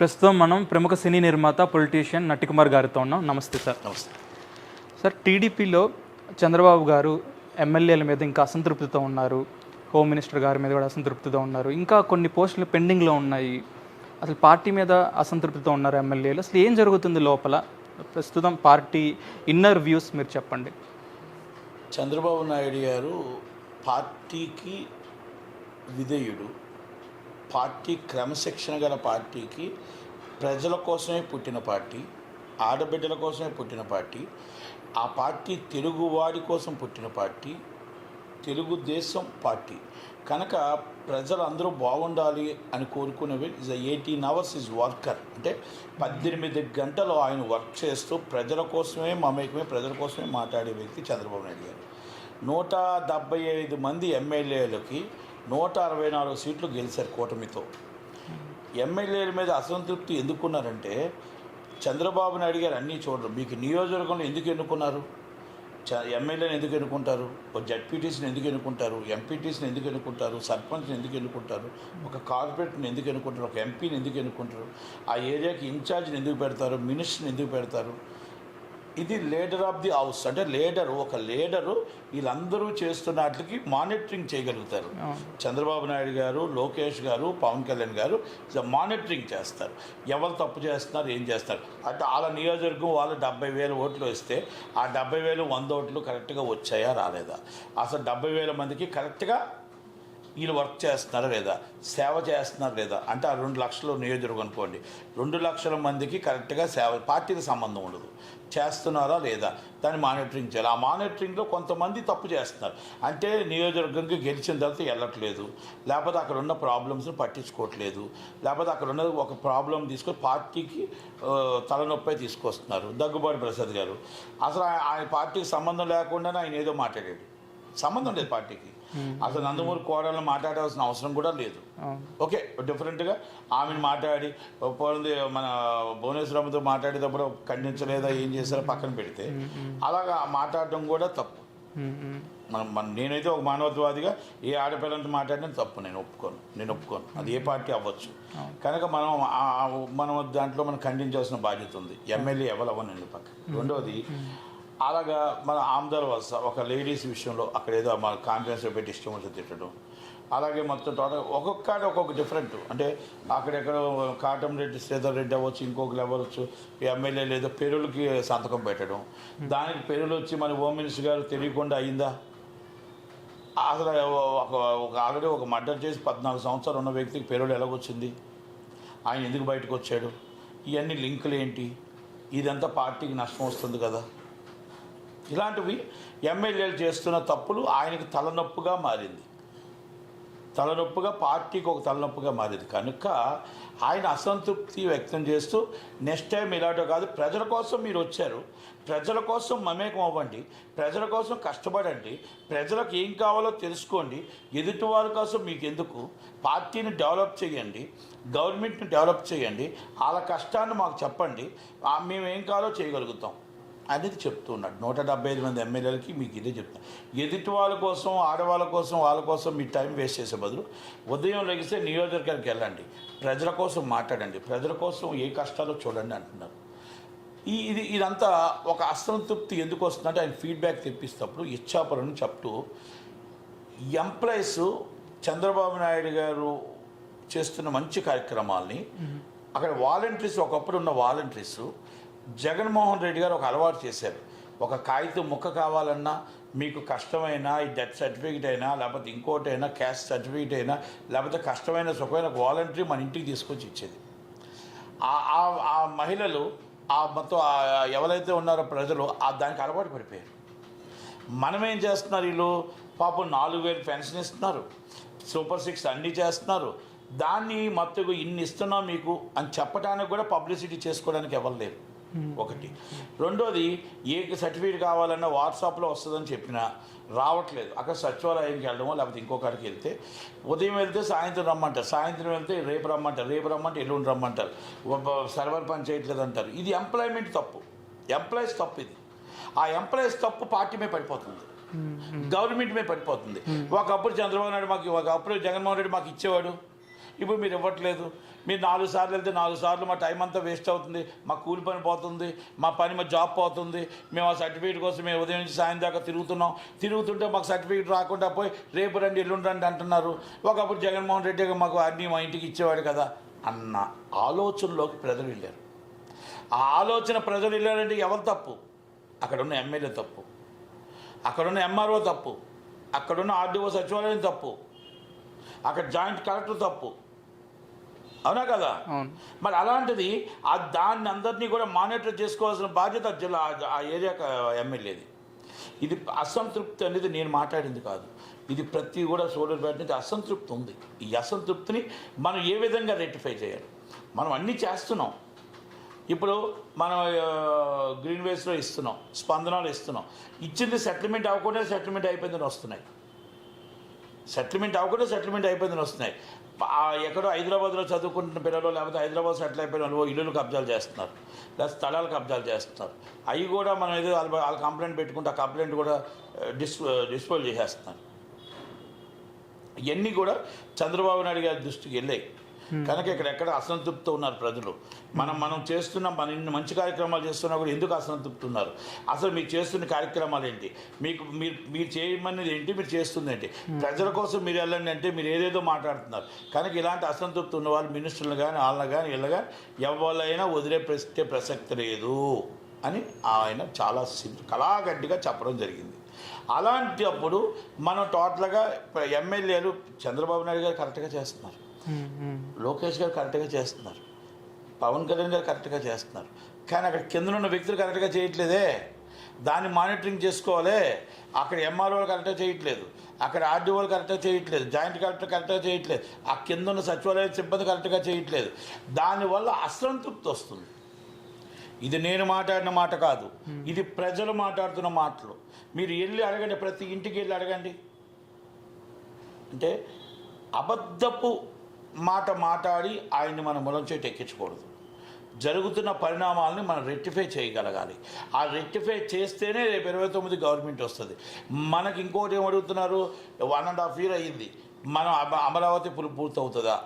ప్రస్తుతం మనం ప్రముఖ సినీ నిర్మాత పొలిటీషియన్ నటికుమార్ గారితో ఉన్నాం. నమస్తే సార్. నమస్తే. సార్ టీడీపీలో చంద్రబాబు గారు ఎమ్మెల్యేల మీద ఇంకా అసంతృప్తితో ఉన్నారు. హోమ్ మినిస్టర్ గారి మీద కూడా అసంతృప్తితో ఉన్నారు. ఇంకా కొన్ని పోస్టులు పెండింగ్లో ఉన్నాయి. అసలు పార్టీ మీద అసంతృప్తితో ఉన్నారు ఎమ్మెల్యేలు. అసలు ఏం జరుగుతుంది లోపల? ప్రస్తుతం పార్టీ ఇన్నర్ వ్యూస్ మీరు చెప్పండి. చంద్రబాబు నాయుడు గారు పార్టీకి విధేయుడు. పార్టీ క్రమశిక్షణ గల పార్టీకి ప్రజల కోసమే పుట్టిన పార్టీ ఆడబిడ్డల కోసమే పుట్టిన పార్టీ ఆ పార్టీ తెలుగువాడి కోసం పుట్టిన పార్టీ తెలుగుదేశం పార్టీ. కనుక ప్రజలందరూ బాగుండాలి అని కోరుకునేవి is eighteen hours is worker. అంటే పద్దెనిమిది గంటలు ఆయన వర్క్ చేస్తూ ప్రజల కోసమే మమేకమే ప్రజల కోసమే మాట్లాడే వ్యక్తి చంద్రబాబు నాయుడు గారు. నూట డెబ్బై ఐదు మంది ఎమ్మెల్యేలకి నూట అరవై నాలుగు సీట్లు గెలిచారు కూటమితో. ఎమ్మెల్యేల మీద అసంతృప్తి ఎందుకున్నారంటే చంద్రబాబు నాయుడు గారు అన్నీ చూడరు. మీకు నియోజకవర్గంలో ఎందుకు ఎన్నుకున్నారు? చ ఎమ్మెల్యేని ఎందుకు ఎన్నుకుంటారు? ఒక జడ్పీటీసీని ఎందుకు ఎన్నుకుంటారు? ఎంపీటీసీని ఎందుకు ఎన్నుకుంటారు? సర్పంచ్ని ఎందుకు ఎన్నుకుంటారు? ఒక కార్పొరేట్ని ఎందుకు ఎన్నుకుంటారు? ఒక ఎంపీని ఎందుకు ఎన్నుకుంటారు? ఆ ఏరియాకి ఇన్ఛార్జ్ని ఎందుకు పెడతారు? మినిస్టర్ని ఎందుకు పెడతారు? ఇది లీడర్ ఆఫ్ ది హౌస్. అంటే లీడరు ఒక లీడరు వీళ్ళందరూ చేస్తున్న వాటికి మానిటరింగ్ చేయగలుగుతారు. చంద్రబాబు నాయుడు గారు లోకేష్ గారు పవన్ కళ్యాణ్ గారు మానిటరింగ్ చేస్తారు. ఎవరు తప్పు చేస్తున్నారు ఏం చేస్తారు అంటే వాళ్ళ నియోజకవర్గం వాళ్ళు డెబ్బై వేల ఓట్లు వస్తే ఆ డెబ్బై వేలు వంద ఓట్లు కరెక్ట్గా వచ్చాయా రాలేదా? అసలు డెబ్బై వేల మందికి కరెక్ట్గా వీళ్ళు వర్క్ చేస్తున్నారా లేదా? సేవ చేస్తున్నారా లేదా? అంటే ఆ రెండు లక్షలు నియోజకవర్గం అనుకోండి. రెండు లక్షల మందికి కరెక్ట్గా సేవ పార్టీకి సంబంధం ఉండదు. చేస్తున్నారా లేదా? దాన్ని మానిటరింగ్ చేయాలి. ఆ మానిటరింగ్లో కొంతమంది తప్పు చేస్తున్నారు. అంటే నియోజకవర్గంకి గెలిచిన తర్వాత వెళ్ళట్లేదు. లేకపోతే అక్కడ ఉన్న ప్రాబ్లమ్స్ని పట్టించుకోవట్లేదు. లేకపోతే అక్కడ ఉన్న ఒక ప్రాబ్లం తీసుకొని పార్టీకి తలనొప్పి తీసుకొస్తున్నారు. దగ్గుబాటి ప్రసాద్ గారు. అసలు ఆయన- ఆయన పార్టీకి సంబంధం లేకుండానే ఆయన ఏదో మాట్లాడాడు. సంబంధం లేదు పార్టీకి. అసలు నందమూరి కోడలను మాట్లాడాల్సిన అవసరం కూడా లేదు. ఓకే డిఫరెంట్గా ఆమెను మాట్లాడి పోయింది మన భువనేశ్వరంతో మాట్లాడేటప్పుడు ఖండించలేదా ఏం చేశారో పక్కన పెడితే అలాగా మాట్లాడడం కూడా తప్పు. మనం మన నేనైతే ఒక మానవత్వాదిగా ఏ ఆడపిల్లంతో మాట్లాడినా తప్పు నేను ఒప్పుకోను నేను ఒప్పుకోను. అది ఏ పార్టీ అవ్వచ్చు. కనుక మనం మనం దాంట్లో మనం ఖండించాల్సిన బాధ్యత ఉంది. ఎమ్మెల్యే ఎవరు అవ్వనండి పక్క రెండోది అలాగా మన ఆమ్దాల వలస ఒక లేడీస్ విషయంలో అక్కడ ఏదో మన కాన్ఫిడెన్స్ పెట్టి ఇష్టం వచ్చి తిట్టడం. అలాగే మొత్తం టోటల్ ఒక్కొక్క ఒక్కొక్క డిఫరెంట్ అంటే అక్కడెక్కడ కాటం రెడ్డి శ్రీధర్ రెడ్డి అవ్వచ్చు ఇంకొకరు అవ్వచ్చు ఎమ్మెల్యే లేదా పేరులకి సంతకం పెట్టడం. దానికి పేరులు వచ్చి మన హోమ్ మినిస్టర్ గారు తెలియకుండా అయిందా? అసలు ఒక ఒక ఆల్రెడీ ఒక మర్డర్ చేసి పద్నాలుగు సంవత్సరాలు ఉన్న వ్యక్తికి పేరుడు ఎలాగొచ్చింది? ఆయన ఎందుకు బయటకు వచ్చాడు? ఇవన్నీ లింకులు ఏంటి? ఇదంతా పార్టీకి నష్టం వస్తుంది కదా. ఇలాంటివి ఎమ్మెల్యేలు చేస్తున్న తప్పులు ఆయనకి తలనొప్పుగా మారింది. తలనొప్పుగా పార్టీకి ఒక తలనొప్పుగా మారింది. కనుక ఆయన అసంతృప్తి వ్యక్తం చేస్తూ నెక్స్ట్ టైం ఇలాంటి కాదు ప్రజల కోసం మీరు వచ్చారు. ప్రజల కోసం మమేకం అవ్వండి. ప్రజల కోసం కష్టపడండి. ప్రజలకు ఏం కావాలో తెలుసుకోండి. ఎదుటి వారి కోసం మీకు ఎందుకు? పార్టీని డెవలప్ చేయండి. గవర్నమెంట్ని డెవలప్ చేయండి. వాళ్ళ కష్టాన్ని మాకు చెప్పండి. మేము ఏం కావాలో చేయగలుగుతాం. అనేది చెప్తూ ఉన్నాడు నూట డెబ్బై ఐదు మంది ఎమ్మెల్యేలకి మీకు ఇదే చెప్తాను ఎదుటి వాళ్ళ కోసం ఆడవాళ్ళ కోసం వాళ్ళ కోసం మీ టైం వేస్ట్ చేసే బదులు ఉదయం లెగిస్తే నియోజకవర్గానికి వెళ్ళండి. ప్రజల కోసం మాట్లాడండి. ప్రజల కోసం ఏ కష్టాలో చూడండి అంటున్నారు. ఈ ఇది ఇదంతా ఒక అసంతృప్తి ఎందుకు వస్తుందంటే ఆయన ఫీడ్బ్యాక్ తెప్పిస్తప్పుడు ఇచ్చాపురం చెప్తూ ఎంప్లాయీస్ చంద్రబాబు నాయుడు గారు చేస్తున్న మంచి కార్యక్రమాల్ని అక్కడ వాలంటీర్స్ ఒకప్పుడు ఉన్న వాలంటీర్స్ జగన్మోహన్ రెడ్డి గారు ఒక అలవాటు చేశారు. ఒక కాగితం ముక్క కావాలన్నా మీకు కష్టమైన ఈ డెత్ సర్టిఫికేట్ అయినా లేకపోతే ఇంకోటైనా క్యాష్ సర్టిఫికేట్ అయినా లేకపోతే కష్టమైన సుఖమైన వాలంటరీ మన ఇంటికి తీసుకొచ్చి ఇచ్చేది. ఆ- మహిళలు ఆ మొత్తం ఎవరైతే ఉన్నారో ప్రజలు ఆ దానికి అలవాటు పడిపోయారు. మనం ఏం చేస్తున్నారు వీళ్ళు? పాపం నాలుగు వేలు పెన్షన్ ఇస్తున్నారు. సూపర్ సిక్స్ అన్నీ చేస్తున్నారు. దాన్ని మత్తుకు ఇన్ని ఇస్తున్నాం మీకు అని చెప్పడానికి కూడా పబ్లిసిటీ చేసుకోవడానికి ఎవరు లేరు. ఒకటి. రెండోది ఏ సర్టిఫికేట్ కావాలన్నా వాట్సాప్లో వస్తుందని చెప్పినా రావట్లేదు. అక్కడ సచివాలయానికి వెళ్ళడమో లేకపోతే ఇంకొకరికి వెళ్తే ఉదయం వెళ్తే సాయంత్రం రమ్మంటారు. సాయంత్రం వెళ్తే రేపు రమ్మంటారు. రేపు రమ్మంటే ఎల్లుండి రమ్మంటారు. సర్వర్ పని చేయట్లేదు అంటారు. ఇది ఎంప్లాయ్మెంట్ తప్పు. ఎంప్లాయీస్ తప్పు ఇది. ఆ ఎంప్లాయీస్ తప్పు పార్టీ మీద పడిపోతుంది. గవర్నమెంట్ మీద పడిపోతుంది. ఒకప్పుడు చంద్రబాబు నాయుడు మాకు ఒకప్పుడు జగన్మోహన్ రెడ్డి మాకు ఇచ్చేవాడు. ఇప్పుడు మీరు ఇవ్వట్లేదు. మీరు నాలుగు సార్లు వెళ్తే నాలుగు సార్లు మా టైం అంతా వేస్ట్ అవుతుంది. మా కూలి పని పోతుంది. మా పని మా జాబ్ పోతుంది. మేము ఆ సర్టిఫికేట్ కోసం మేము ఉదయం నుంచి సాయం దాకా తిరుగుతున్నాం. తిరుగుతుంటే మాకు సర్టిఫికేట్ రాకుండా పోయి రేపు రండి ఎల్లుండి రండి అంటున్నారు. ఒకప్పుడు జగన్మోహన్ రెడ్డి మాకు అన్నీ మా ఇంటికి ఇచ్చేవాడు కదా అన్న ఆలోచనలోకి ప్రజలు వెళ్ళారు. ఆ ఆలోచన ప్రజలు వెళ్ళారంటే ఎవరు తప్పు? అక్కడున్న ఎమ్మెల్యే తప్పు. అక్కడున్న ఎంఆర్ఓ తప్పు. అక్కడున్న ఆర్డీఓ సచివాలయం తప్పు. అక్కడ జాయింట్ కలెక్టర్ తప్పు. అవునా కదా? మరి అలాంటిది ఆ దాన్ని అందరినీ కూడా మానిటర్ చేసుకోవాల్సిన బాధ్యత జిల్లా ఆ ఏరియా ఎమ్మెల్యేది. ఇది అసంతృప్తి అనేది నేను మాట్లాడింది కాదు. ఇది ప్రతి కూడా సోలర్పేట నుంచి అసంతృప్తి ఉంది. ఈ అసంతృప్తిని మనం ఏ విధంగా రెక్టిఫై చేయాలి? మనం అన్నీ చేస్తున్నాం. ఇప్పుడు మనం గ్రీన్ వేస్లో ఇస్తున్నాం స్పందనలు ఇస్తున్నాం. ఇచ్చింది సెటిల్మెంట్ అవ్వకుండా సెటిల్మెంట్ అయిపోయిందని వస్తున్నాయి. సెటిల్మెంట్ అవ్వకుండా సెటిల్మెంట్ అయిపోయిందని వస్తున్నాయి. ఎక్కడో హైదరాబాద్లో చదువుకుంటున్న పిల్లలు లేకపోతే హైదరాబాద్ సెటిల్ అయిపోయిన వాళ్ళు ఇల్లులు కబ్జాలు చేస్తున్నారు. లేదా స్థలాలు కబ్జాలు చేస్తున్నారు. అవి కూడా మనం ఏదో వాళ్ళ వాళ్ళ కంప్లైంట్ పెట్టుకుంటే ఆ కంప్లైంట్ కూడా డిస్ డిస్పోజ్ చేసేస్తున్నారు. ఇవన్నీ కూడా చంద్రబాబు నాయుడు గారి దృష్టికి వెళ్ళాయి. కనుక ఇక్కడ ఎక్కడ అసంతృప్తి ఉన్నారు ప్రజలు. మనం మనం చేస్తున్న మన ఇన్ని మంచి కార్యక్రమాలు చేస్తున్నా కూడా ఎందుకు అసంతృప్తి ఉన్నారు? అసలు మీరు చేస్తున్న కార్యక్రమాలు ఏంటి? మీకు మీరు మీరు చేయమనేది ఏంటి? మీరు చేస్తుంది ఏంటి? ప్రజల కోసం మీరు వెళ్ళండి అంటే మీరు ఏదేదో మాట్లాడుతున్నారు. కనుక ఇలాంటి అసంతృప్తి ఉన్న వాళ్ళు మినిస్టర్లు కానీ వాళ్ళని కానీ వీళ్ళ కానీ ఎవరైనా వదిలే ప్రశ్నే ప్రసక్తి లేదు అని ఆయన చాలా కళాగడ్డిగా చెప్పడం జరిగింది. అలాంటి అప్పుడు మనం టోటల్గా ఎమ్మెల్యేలు చంద్రబాబు నాయుడు గారు కరెక్ట్గా చేస్తున్నారు. ఉమ్. లోకేష్ గారు కరెక్ట్గా చేస్తున్నారు. పవన్ కళ్యాణ్ గారు కరెక్ట్గా చేస్తున్నారు. కానీ అక్కడ కింద ఉన్న వ్యక్తులు కరెక్ట్గా చేయట్లేదే. దాన్ని మానిటరింగ్ చేసుకోవాలి. అక్కడ ఎంఆర్ఓలు కరెక్ట్గా చేయట్లేదు. అక్కడ ఆర్డీఓలు కరెక్ట్గా చేయట్లేదు. జాయింట్ కలెక్టర్ కరెక్ట్గా చేయట్లేదు. ఆ కింద ఉన్న సచివాలయ సిబ్బంది కరెక్ట్గా చేయట్లేదు. దానివల్ల అసంతృప్తి వస్తుంది. ఇది నేను మాట్లాడిన మాట కాదు. ఇది ప్రజలు మాట్లాడుతున్న మాటలు. మీరు వెళ్ళి అడగండి ప్రతి ఇంటికి వెళ్ళి అడగండి. అంటే అబద్ధపు మాట మాట్లాడి ఆయన్ని మనం ములం చేటు ఎక్కించకూడదు. జరుగుతున్న పరిణామాలని మనం రెక్టిఫై చేయగలగాలి. ఆ రెక్టిఫై చేస్తేనే రేపు ఇరవై తొమ్మిది గవర్నమెంట్ వస్తుంది. మనకి ఇంకోటి ఏం అడుగుతున్నారు? వన్ అండ్ హాఫ్ ఇయర్ అయ్యింది. మనం అమరావతి పూర్తవుతుందా?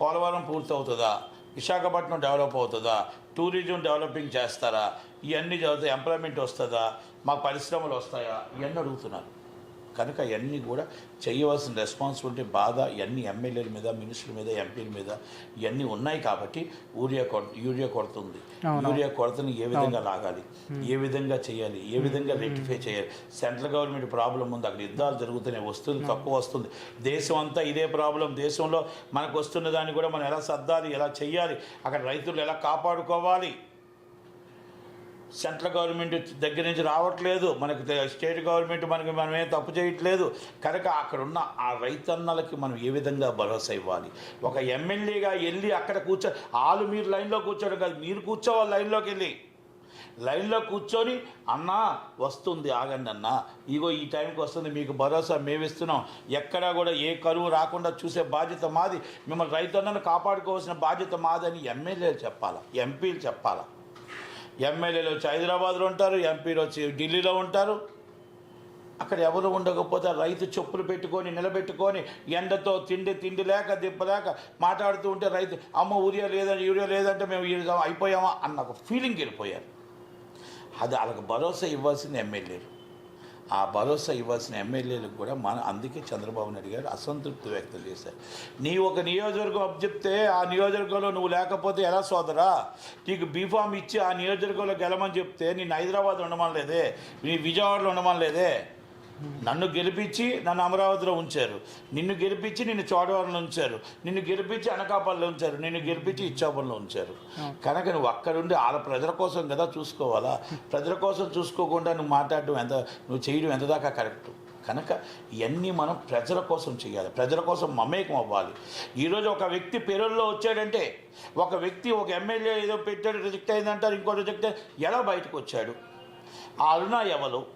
పోలవరం పూర్తవుతుందా? విశాఖపట్నం డెవలప్ అవుతుందా? టూరిజం డెవలపింగ్ చేస్తారా? ఇవన్నీ చదివితే ఎంప్లాయ్మెంట్ వస్తుందా? మా పరిశ్రమలు వస్తాయా? ఇవన్నీ అడుగుతున్నారు. కనుక ఇవన్నీ కూడా చేయవలసిన రెస్పాన్సిబిలిటీ బాధ ఇవన్నీ ఎమ్మెల్యేల మీద మినిస్టర్ల మీద ఎంపీల మీద ఇవన్నీ ఉన్నాయి కాబట్టి యూరియా యూరియా కొరత ఉంది. యూరియా కొరతని ఏ విధంగా లాగాలి? ఏ విధంగా చేయాలి? ఏ విధంగా రెక్టిఫై చేయాలి? సెంట్రల్ గవర్నమెంట్ ప్రాబ్లం ఉంది అక్కడ యుద్ధాలు జరుగుతున్నాయి వస్తుంది తక్కువ వస్తుంది. దేశం అంతా ఇదే ప్రాబ్లం. దేశంలో మనకు వస్తున్న దాన్ని కూడా మనం ఎలా సర్దాలి ఎలా చేయాలి అక్కడ రైతులు ఎలా కాపాడుకోవాలి? సెంట్రల్ గవర్నమెంట్ దగ్గర నుంచి రావట్లేదు. మనకు స్టేట్ గవర్నమెంట్ మనకి మనమే తప్పు చేయట్లేదు. కనుక అక్కడ ఉన్న ఆ రైతన్నలకి మనం ఏ విధంగా భరోసా ఇవ్వాలి? ఒక ఎమ్మెల్యేగా వెళ్ళి అక్కడ కూర్చో వాళ్ళు మీరు లైన్లో కూర్చోడం కాదు మీరు కూర్చోవాలి లైన్లోకి వెళ్ళి. లైన్లో కూర్చొని అన్నా వస్తుంది ఆగండి అన్న. ఇగో ఈ టైంకి వస్తుంది మీకు భరోసా మేమిస్తున్నాం ఎక్కడా కూడా ఏ కరువు రాకుండా చూసే బాధ్యత మాది. మిమ్మల్ని రైతన్నను కాపాడుకోవాల్సిన బాధ్యత మాదని ఎమ్మెల్యేలు చెప్పాలా? ఎంపీలు చెప్పాలా? ఎమ్మెల్యేలు వచ్చి హైదరాబాద్లో ఉంటారు ఎంపీలు వచ్చి ఢిల్లీలో ఉంటారు. అక్కడ ఎవరు ఉండకపోతే రైతు చెప్పులు పెట్టుకొని నిలబెట్టుకొని ఎండతో తిండి తిండి లేక దిబ్బలేక మాట్లాడుతూ ఉంటే రైతు అమ్మ ఊరియా లేదంటే యూరియా లేదంటే మేము ఈ అయిపోయామా? అన్న ఒక ఫీలింగ్ వెళ్ళిపోయారు. అది వాళ్ళకి భరోసా ఇవ్వాల్సింది ఎమ్మెల్యేలు ఆ భరోసా ఇవ్వాల్సిన ఎమ్మెల్యేలకు కూడా మన అందుకే చంద్రబాబు నాయుడు గారు అసంతృప్తి వ్యక్తం చేశారు. నీ ఒక నియోజకవర్గం అప్పచెప్తే ఆ నియోజకవర్గంలో నువ్వు లేకపోతే ఎలా సోదరా? నీకు బీఫామ్ ఇచ్చి ఆ నియోజకవర్గంలో గెలమని చెప్తే నేను హైదరాబాద్ ఉండమని లేదే నీ విజయవాడలో ఉండమని లేదే నన్ను గెలిపించి నన్ను అమరావతిలో ఉంచారు. నిన్ను గెలిపించి నిన్ను చోడవరంలో ఉంచారు. నిన్ను గెలిపించి అనకాపల్లిలో ఉంచారు. నిన్ను గెలిపించి ఇచ్చాపురంలో ఉంచారు. కనుక నువ్వు అక్కడుండి వాళ్ళ ప్రజల కోసం కదా చూసుకోవాలా? ప్రజల కోసం చూసుకోకుండా నువ్వు మాట్లాడడం ఎంత నువ్వు చేయడం ఎంత దాకా కరెక్ట్? కనుక ఇవన్నీ మనం ప్రజల కోసం చేయాలి. ప్రజల కోసం మమేకం అవ్వాలి. ఈరోజు ఒక వ్యక్తి పేరుల్లో వచ్చాడంటే ఒక వ్యక్తి ఒక ఎమ్మెల్యే ఏదో పెట్టాడు రిజెక్ట్ అయిందంటారు ఇంకో రిజెక్ట్ ఎలా బయటకు వచ్చాడు? ఆ అరుణ ఎవరు?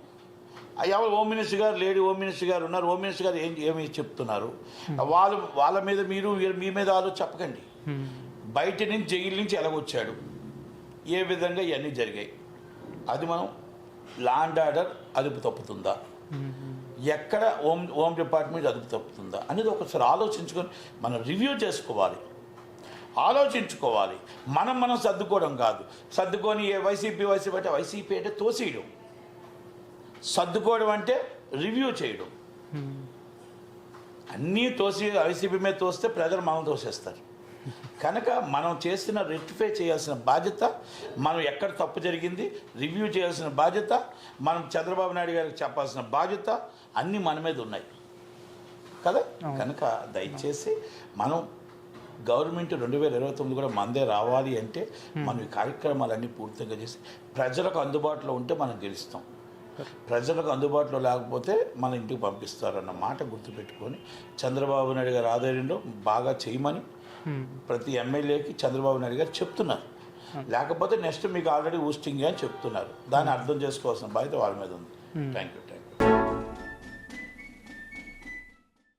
ఎవరు హోమ్ మినిస్టర్ గారు లేడీ హోమ్ మినిస్టర్ గారు ఉన్నారు హోమ్ మినిస్టర్ గారు ఏం ఏమి చెప్తున్నారు? వాళ్ళు వాళ్ళ మీద మీరు మీ మీద ఆలో చెప్పకండి. ఉమ్. బయట నుంచి జైలు నుంచి ఎలాగొచ్చాడు? ఏ విధంగా ఇవన్నీ జరిగాయి? అది మనం లాండ్ ఆర్డర్ అదుపు తప్పుతుందా? ఉమ్. ఎక్కడ హోమ్ హోమ్ డిపార్ట్మెంట్ అదుపు తప్పుతుందా? అనేది ఒకసారి ఆలోచించుకొని మనం రివ్యూ చేసుకోవాలి. ఆలోచించుకోవాలి. మనం మనం సర్దుకోవడం కాదు. సర్దుకొని ఏ వైసీపీ వైసీపీ అంటే వైసీపీ అంటే తోసేయడం. సర్దుకోవడం అంటే రివ్యూ చేయడం. అన్నీ తోసి వైసీపీ మీద తోస్తే ప్రజలు మనం తోసేస్తారు. కనుక మనం చేసిన రెక్టిఫై చేయాల్సిన బాధ్యత మనం ఎక్కడ తప్పు జరిగింది రివ్యూ చేయాల్సిన బాధ్యత మనం చంద్రబాబు నాయుడు గారికి చెప్పాల్సిన బాధ్యత అన్నీ మన మీద ఉన్నాయి. కదా? కనుక దయచేసి మనం గవర్నమెంట్ రెండు వేల ఇరవై తొమ్మిది కూడా మందే రావాలి అంటే మనం ఈ కార్యక్రమాలన్నీ పూర్తిగా చేసి ప్రజలకు అందుబాటులో ఉంటే మనం గెలుస్తాం. ప్రజలకు అందుబాటులో లేకపోతే మన ఇంటికి పంపిస్తారన్న మాట గుర్తుపెట్టుకొని చంద్రబాబు నాయుడు గారి ఆధ్వర్యంలో బాగా చేయమని ప్రతి ఎమ్మెల్యేకి చంద్రబాబు నాయుడు గారు చెప్తున్నారు. లేకపోతే నెక్స్ట్ మీకు ఆల్రెడీ ఊస్టింగ్ అని చెప్తున్నారు. దాన్ని అర్థం చేసుకోవాల్సిన బాధ్యత వాళ్ళ మీద ఉంది. Thank you